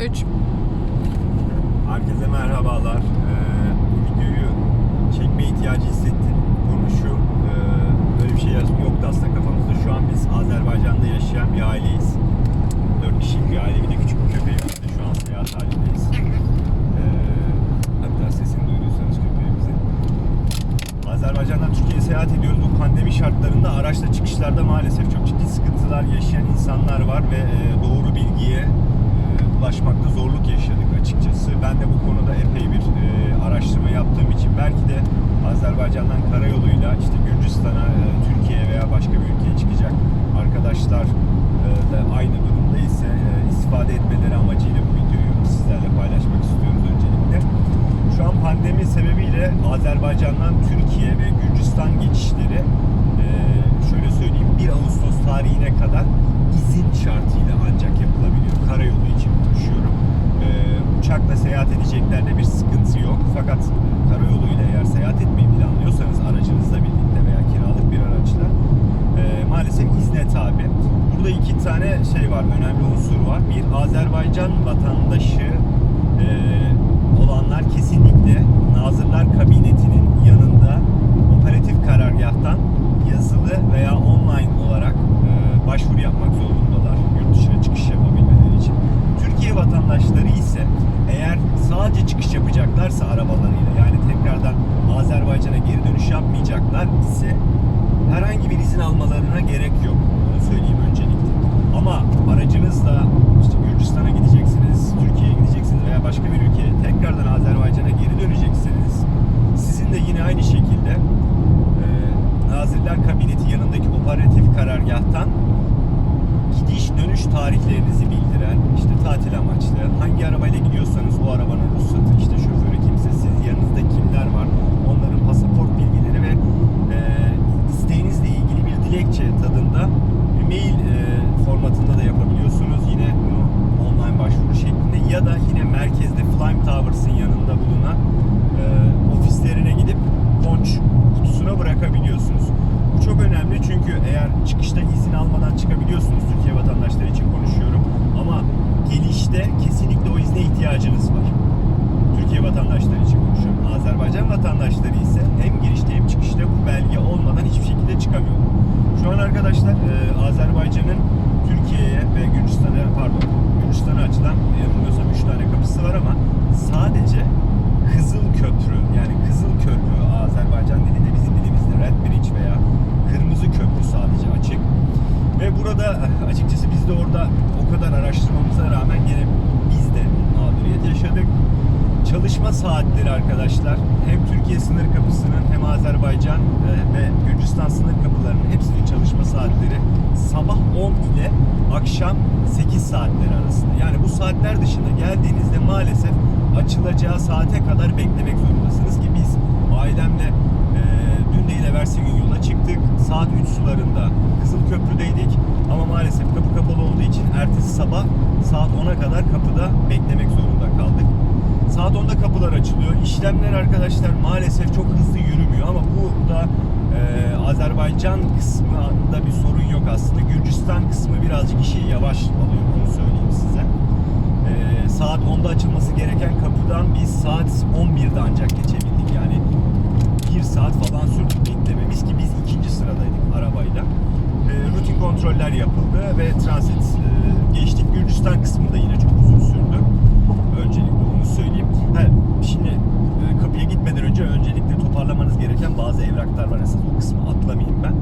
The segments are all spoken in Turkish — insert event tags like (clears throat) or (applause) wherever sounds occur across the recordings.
3. Herkese merhabalar. Ee, bu videoyu çekme ihtiyacı hissettim. Konu şu, e, böyle bir şey yoktu aslında kafamızda. Şu an biz Azerbaycan'da yaşayan bir aileyiz. Dört kişilik bir aile, bir de küçük bir köpeğimiz var. Şu an seyahat halindeyiz. Ee, hatta sesini duyduysanız köpeğimizin. Azerbaycan'dan Türkiye'ye seyahat ediyoruz. Bu pandemi şartlarında araçla çıkışlarda maalesef çok ciddi sıkıntılar yaşayan insanlar var ve e, doğru bilgiye ulaşmakta zorluk yaşadık açıkçası. Ben de bu konuda epey bir e, araştırma yaptığım için belki de Azerbaycan'dan karayoluyla işte Gürcistan'a, e, Türkiye'ye veya başka bir ülkeye çıkacak arkadaşlar e, da aynı durumda ise e, istifade etmeleri amacıyla bu videoyu sizlerle paylaşmak istiyoruz öncelikle. Şu an pandemi sebebiyle Azerbaycan'dan Türkiye ve Gürcistan geçişleri e, şöyle söyleyeyim 1 Ağustos tarihine kadar izin şartıyla ancak yapılabiliyor. Karayolu için konuşuyorum. E, uçakla seyahat edeceklerde bir sıkıntı yok. Fakat karayoluyla eğer seyahat etmeyi planlıyorsanız aracınızla birlikte veya kiralık bir araçla e, maalesef izne tabi. Burada iki tane şey var, önemli unsur var. Bir Azerbaycan vatandaşı e, olanlar kesinlikle Nazırlar Kabineti'nin yanında operatif karargahtan yazılı veya online olarak e, başvuru yapmak zorundalar yurt dışına çıkış yapabilmeleri için. Türkiye vatandaşları ise sadece çıkış yapacaklarsa arabalarıyla yani tekrardan Azerbaycan'a geri dönüş yapmayacaklar ise herhangi bir izin almalarına gerek yok. Onu söyleyeyim öncelikle. Ama aracınızla işte Gürcistan'a gideceksiniz, Türkiye'ye gideceksiniz veya başka bir ülkeye tekrardan Azerbaycan'a geri döneceksiniz. Sizin de yine aynı şekilde e, Nazirler Kabineti yanındaki operatif karargahtan gidiş dönüş tarihlerinizi bildiren, işte tatil amaçlı, hangi arabayla gidiyorsanız o arabanın ruhsatı, işte şoförü kimse, siz yanınızda kimler var, onların pasaport bilgileri ve e, isteğinizle ilgili bir dilekçe tadında bir mail e, formatında da yapabiliyorsunuz. Yine bunu online başvuru şeklinde ya da yine merkezde Flame Towers'ın yanında bulunan e, ofislerine gidip ponç kutusuna bırakabiliyorsunuz. Bu çok önemli çünkü eğer çıkışta izin almadan çıkabiliyorsunuz Türkiye vatandaşları için konuşuyorum ama gelişte kesinlikle o izne ihtiyacınız var. Türkiye vatandaşları için konuşuyorum. Azerbaycan vatandaşları ise hem girişte hem çıkışta bu belge olmadan hiçbir şekilde çıkamıyor. Şu an arkadaşlar e, Azerbaycan'ın Türkiye'ye ve Gürcistan'a pardon Gürcistan'a açılan yanılmıyorsam 3 tane kapısı var ama sadece Kızıl Köprü yani Kızıl Köprü Azerbaycan dilinde bizim dilimizde Red Bridge veya Kırmızı Köprü sadece açık. Ve burada eh, açıkçası biz de orada o kadar araştırmamıza rağmen yine biz de mağduriyet yaşadık. Çalışma saatleri arkadaşlar hem Türkiye sınır kapısının hem Azerbaycan e, ve Gürcistan sınır kapılarının hepsinin çalışma saatleri sabah 10 ile akşam 8 saatleri arasında. Yani bu saatler dışında geldiğinizde maalesef açılacağı saate kadar beklemek zorundasınız ki biz ailemle e, dün değil evvelsi gün yola çıktık. Saat 3 sularında Kızılköprü'deydik ama maalesef kapı kapalı olduğu için ertesi sabah saat 10'a kadar kapıda beklemek zorunda kaldık. Saat 10'da kapılar açılıyor. İşlemler arkadaşlar maalesef çok hızlı yürümüyor ama burada e, Azerbaycan kısmında bir sorun yok aslında. Gürcistan kısmı birazcık işi yavaş alıyor onu söyleyeyim size. E, saat 10'da açılması gereken kapıdan biz saat 11'de ancak geçebildik. Yani bir saat falan sürdü beklememiz ki biz ikinci sıradaydık arabayla. E, rutin kontroller yapıldı ve transit e, geçtik. Gürcistan kısmında yine çok uzun sürdü. Öncelikle onu söyleyeyim. Ha, şimdi e, kapıya gitmeden önce öncelikle toparlamanız gereken bazı evraklar var esas. O kısmı atlamayayım ben.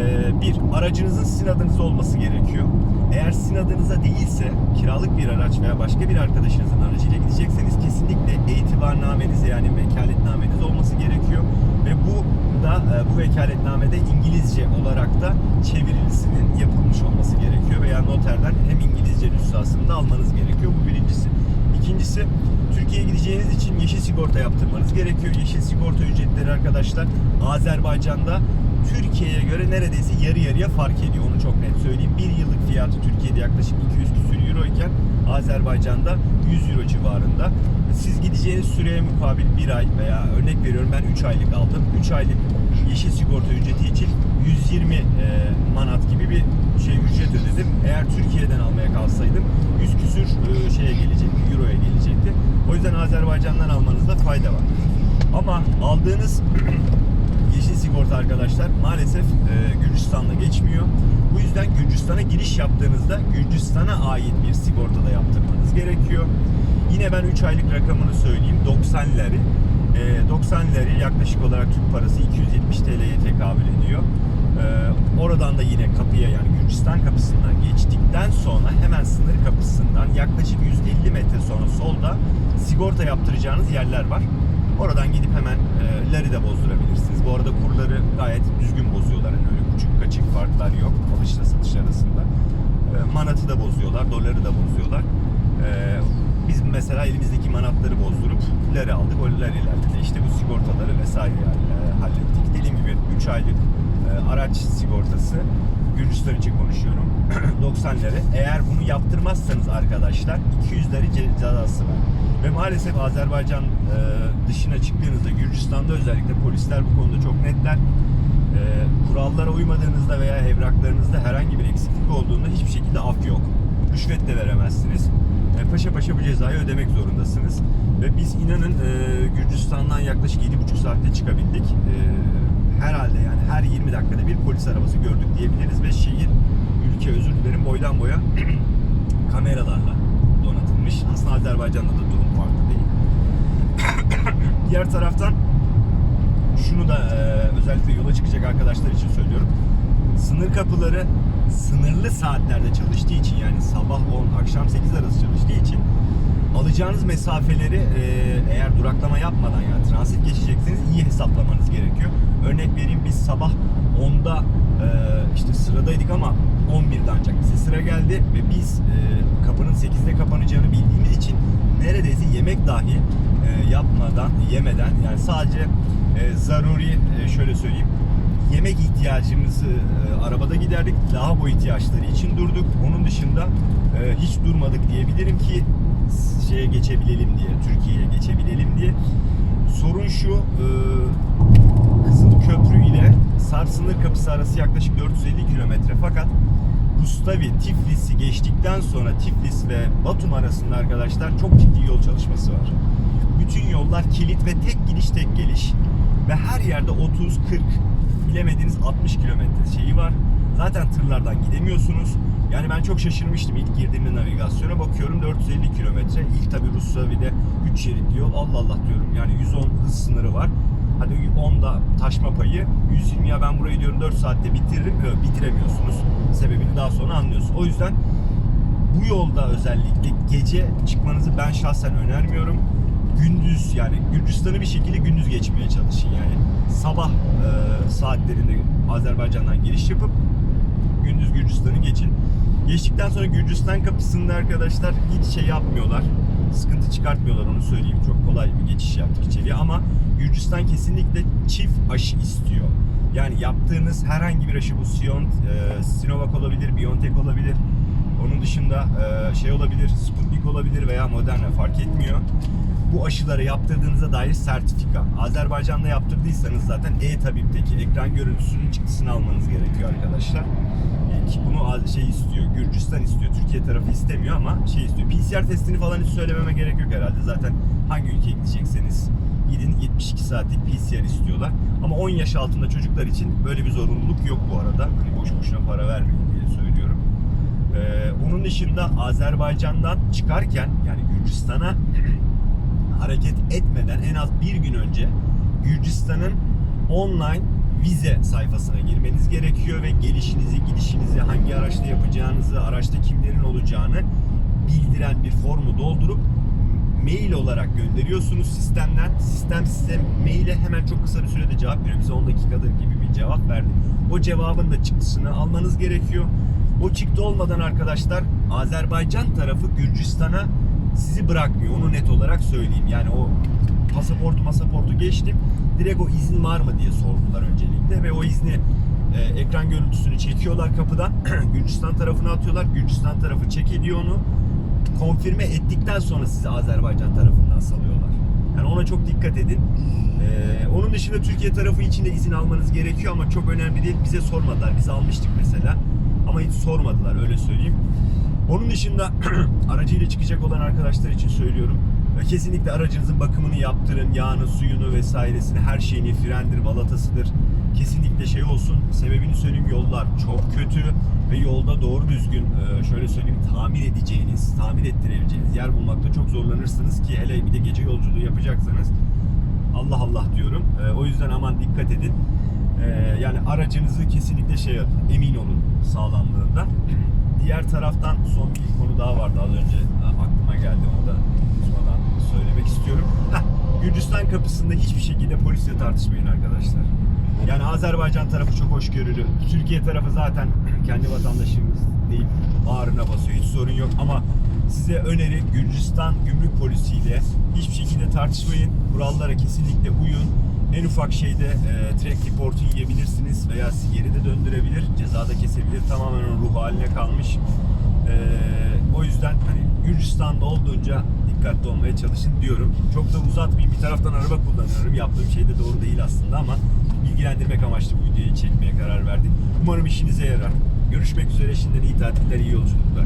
E, bir, aracınızın sizin adınıza olması gerekiyor. Eğer sizin adınıza değilse kiralık bir araç veya başka bir arkadaşınızın aracıyla gidecekseniz kesinlikle itibarnameniz yani vekaletnameniz olması gerekiyor. Ve bu da e, bu vekaletnamede İngilizce olarak da çevirilisinin yapılmış olması gerekiyor veya noterden hem İngilizce nüshasını da almanız gerekiyor. Bu birincisi. İkincisi Türkiye'ye gideceğiniz için yeşil sigorta yaptırmanız gerekiyor. Yeşil sigorta ücretleri arkadaşlar Azerbaycan'da Türkiye'ye göre neredeyse yarı yarıya fark ediyor. Onu çok net söyleyeyim. Bir yıllık fiyatı Türkiye'de yaklaşık 200 küsür euro iken Azerbaycan'da 100 euro civarında. Siz gideceğiniz süreye mukabil bir ay veya örnek veriyorum ben 3 aylık aldım. 3 aylık yeşil sigorta ücreti için 120 e, manat gibi bir şey ücret ödedim. Eğer Türkiye'den almaya kalsaydım 100 küsür e, şeye o yüzden Azerbaycan'dan almanızda fayda var. Ama aldığınız (clears throat) yeşil sigorta arkadaşlar maalesef e, Gürcistan'la geçmiyor. Bu yüzden Gürcistan'a giriş yaptığınızda Gürcistan'a ait bir sigorta da yaptırmanız gerekiyor. Yine ben 3 aylık rakamını söyleyeyim 90 lari. E, 90 lari yaklaşık olarak Türk parası 270 TL'ye tekabül ediyor. E, oradan da yine kapıya yani Gürcistan kapısından geçtikten sonra hemen sınır kapısından yaklaşık 150 metre sonra solda sigorta yaptıracağınız yerler var. Oradan gidip hemen e, lari de bozdurabilirsiniz. Bu arada kurları gayet düzgün bozuyorlar. Yani öyle küçük kaçık farklar yok alışla satış arasında. E, manatı da bozuyorlar, doları da bozuyorlar. E, biz mesela elimizdeki manatları bozdurup lari aldık. O larilerle de işte bu sigortaları vesaire e, hallettik. Dediğim gibi 3 aylık e, araç sigortası Gürcistan için konuşuyorum. (clears throat) 90 lira. Eğer bunu yaptırmazsanız arkadaşlar 200 lira ce- cezası var. Ve maalesef Azerbaycan e, dışına çıktığınızda Gürcistan'da özellikle polisler bu konuda çok netler. E, kurallara uymadığınızda veya evraklarınızda herhangi bir eksiklik olduğunda hiçbir şekilde af yok. Rüşvet de veremezsiniz. E, paşa paşa bu cezayı ödemek zorundasınız. Ve biz inanın e, Gürcistan'dan yaklaşık 7,5 saatte çıkabildik. E, herhalde yani her 20 dakikada bir polis arabası gördük diyebiliriz ve şehir, ülke özür dilerim boydan boya (clears throat) kameralarla donatılmış. Aslında Azerbaycan'da da durum farklı değil. (clears throat) Diğer taraftan şunu da e, özellikle yola çıkacak arkadaşlar için söylüyorum. Sınır kapıları sınırlı saatlerde çalıştığı için yani sabah 10 akşam 8 arası çalıştığı için alacağınız mesafeleri e, eğer duraklama yapmadan yani transit geçecekseniz iyi hesaplamanız gerekiyor. Örnek vereyim biz sabah 10'da e, işte sıradaydık ama 11'de ancak bize sıra geldi ve biz e, kapının 8'de kapanacağını bildiğimiz için neredeyse yemek dahi e, yapmadan, yemeden yani sadece e, zaruri e, şöyle söyleyeyim yemek ihtiyacımızı e, arabada giderdik. Lavabo ihtiyaçları için durduk. Onun dışında e, hiç durmadık diyebilirim ki şeye geçebilelim diye, Türkiye'ye geçebilelim diye. Sorun şu, e, Kızıl Köprü ile Sarp sınır kapısı arası yaklaşık 450 kilometre fakat Rustavi, Tiflis'i geçtikten sonra Tiflis ve Batum arasında arkadaşlar çok ciddi yol çalışması var. Bütün yollar kilit ve tek gidiş tek geliş ve her yerde 30, 40, bilemediğiniz 60 kilometre şeyi var. Zaten tırlardan gidemiyorsunuz. Yani ben çok şaşırmıştım ilk girdiğimde navigasyona bakıyorum 450 kilometre. İlk tabi Rustavi'de 3 şeritli yol Allah Allah diyorum. Yani 110 hız sınırı var. Hadi 10'da taşma payı 120 ya ben burayı diyorum 4 saatte bitiririm. Bitiremiyorsunuz. Sebebini daha sonra anlıyorsunuz. O yüzden bu yolda özellikle gece çıkmanızı ben şahsen önermiyorum. Gündüz yani Gürcistan'ı bir şekilde gündüz geçmeye çalışın yani. Sabah e, saatlerinde Azerbaycan'dan giriş yapıp gündüz Gürcistan'ı geçin. Geçtikten sonra Gürcistan kapısında arkadaşlar hiç şey yapmıyorlar. Sıkıntı çıkartmıyorlar onu söyleyeyim. Çok kolay bir geçiş yaptık içeriye ama Gürcistan kesinlikle çift aşı istiyor. Yani yaptığınız herhangi bir aşı bu Sion, e, Sinovac olabilir, BioNTech olabilir. Onun dışında e, şey olabilir, Sputnik olabilir veya Moderna fark etmiyor. Bu aşıları yaptırdığınıza dair sertifika. Azerbaycan'da yaptırdıysanız zaten e-tabipteki ekran görüntüsünün çıktısını almanız gerekiyor arkadaşlar. Bunu şey istiyor, Gürcistan istiyor. Türkiye tarafı istemiyor ama şey istiyor. PCR testini falan hiç söylememe gerek yok herhalde. Zaten hangi ülkeye gidecekseniz gidin 72 saatlik PCR istiyorlar. Ama 10 yaş altında çocuklar için böyle bir zorunluluk yok bu arada. Hani boş boşuna para vermeyin diye söylüyorum. Ee, onun dışında Azerbaycan'dan çıkarken yani Gürcistan'a (clears throat) hareket etmeden en az bir gün önce Gürcistan'ın online vize sayfasına girmeniz gerekiyor ve gelişinizi, gidişinizi, hangi araçta yapacağınızı, araçta kimlerin olacağını bildiren bir formu doldurup mail olarak gönderiyorsunuz sistemden. Sistem size maile hemen çok kısa bir sürede cevap veriyor. Bize 10 dakikadır gibi bir cevap verdi. O cevabın da çıktısını almanız gerekiyor. O çıktı olmadan arkadaşlar Azerbaycan tarafı Gürcistan'a sizi bırakmıyor. Onu net olarak söyleyeyim. Yani o pasaportu masaportu geçtim. Direkt o izin var mı diye sordular öncelikle ve o izni e, ekran görüntüsünü çekiyorlar kapıdan. (clears throat) Gürcistan tarafına atıyorlar. Gürcistan tarafı çek ediyor onu. Konfirme ettikten sonra sizi Azerbaycan tarafından salıyorlar. Yani ona çok dikkat edin. Ee, onun dışında Türkiye tarafı için de izin almanız gerekiyor ama çok önemli değil. Bize sormadılar. Biz almıştık mesela. Ama hiç sormadılar öyle söyleyeyim. Onun dışında (clears throat) aracıyla çıkacak olan arkadaşlar için söylüyorum. Kesinlikle aracınızın bakımını yaptırın. Yağını, suyunu vesairesini, her şeyini, frendir, balatasıdır. Kesinlikle şey olsun. Sebebini söyleyeyim yollar çok kötü ve yolda doğru düzgün e, şöyle söyleyeyim tamir edeceğiniz, tamir ettirebileceğiniz yer bulmakta çok zorlanırsınız ki hele bir de gece yolculuğu yapacaksanız Allah Allah diyorum. E, o yüzden aman dikkat edin. E, yani aracınızı kesinlikle şey emin olun sağlamlığında. Diğer taraftan son bir konu daha vardı az önce aklıma geldi onu da Gürcistan kapısında hiçbir şekilde polisle tartışmayın arkadaşlar. Yani Azerbaycan tarafı çok hoşgörülü. Türkiye tarafı zaten (clears throat) kendi vatandaşımız deyip bağrına basıyor. Hiç sorun yok ama size öneri Gürcistan gümrük polisiyle hiçbir şekilde tartışmayın. Kurallara kesinlikle uyun. En ufak şeyde e, track report'u yiyebilirsiniz veya sizi geri de döndürebilir. Cezada kesebilir. Tamamen ruh haline kalmış. E, o yüzden hani Gürcistan'da olduğunca dikkatli olmaya çalışın diyorum. Çok da uzatmayayım. Bir taraftan araba kullanıyorum. Yaptığım şey de doğru değil aslında ama bilgilendirmek amaçlı bu videoyu çekmeye karar verdik. Umarım işinize yarar. Görüşmek üzere. Şimdiden iyi tatiller, iyi yolculuklar.